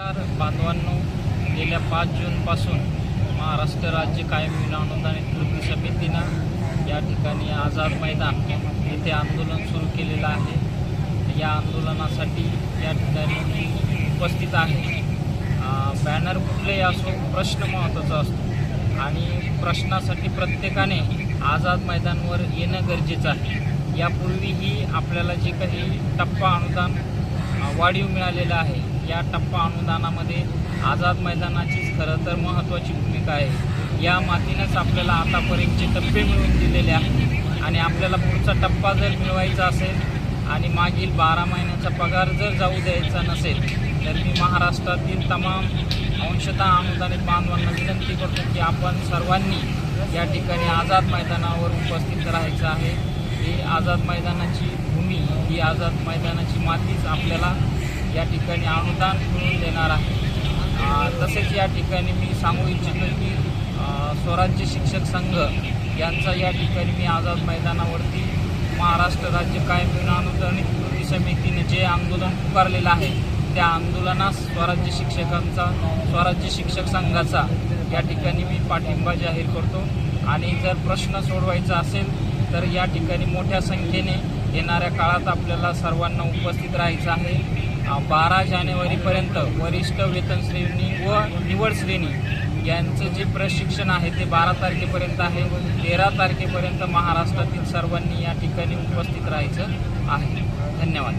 नमस्कार बांधवांनो गेल्या पाच जूनपासून महाराष्ट्र राज्य कायम विना अनुदानित कृती समितीनं या ठिकाणी आझाद मैदान येथे आंदोलन सुरू केलेलं आहे. या आंदोलनासाठी या ठिकाणी मी उपस्थित आहे. बॅनर कुठलेही असो प्रश्न महत्त्वाचा असतो. आणि प्रश्नासाठी प्रत्येकाने आझाद मैदानवर येणं गरजेचं आहे. यापूर्वीही आपल्याला जे काही टप्पा अनुदान वाढीव मिळालेलं आहे या टप्पा अनुदानामध्ये आझाद मैदानाचीच खरं तर महत्त्वाची भूमिका आहे. या मातीनंच आपल्याला आतापर्यंतचे टप्पे मिळवून दिलेले आहेत आणि आपल्याला पुढचा टप्पा जर मिळवायचा असेल आणि मागील बारा महिन्याचा पगार जर जाऊ द्यायचा नसेल तर मी महाराष्ट्रातील तमाम अंशतः अनुदानित बांधवांना विनंती करतो की आपण सर्वांनी या ठिकाणी आझाद मैदानावर उपस्थित राहायचं आहे. ही आझाद मैदानाची भूमी ही आझाद मैदानाची मातीच आपल्याला या ठिकाणी अनुदान मिळून देणार आहे. तसेच या ठिकाणी मी सांगू इच्छितो की स्वराज्य शिक्षक संघ यांचा या ठिकाणी मी आझाद मैदानावरती महाराष्ट्र राज्य कायम विना अनुदानित कृती समितीने जे आंदोलन पुकारलेलं आहे त्या आंदोलनास स्वराज्य शिक्षकांचा स्वराज्य शिक्षक संघाचा या ठिकाणी मी पाठिंबा जाहीर करतो. आणि जर प्रश्न सोडवायचा असेल तर या ठिकाणी मोठ्या संख्येने येणाऱ्या काळात आपल्याला सर्वांना उपस्थित राहायचं आहे. बारा जानेवारीपर्यंत वरिष्ठ वेतन श्रेणी व निवड श्रेणी यांचं जे प्रशिक्षण आहे ते बारा तारखेपर्यंत आहे. तेरा तारखेपर्यंत महाराष्ट्रातील सर्वांनी या ठिकाणी उपस्थित राहायचं आहे. धन्यवाद.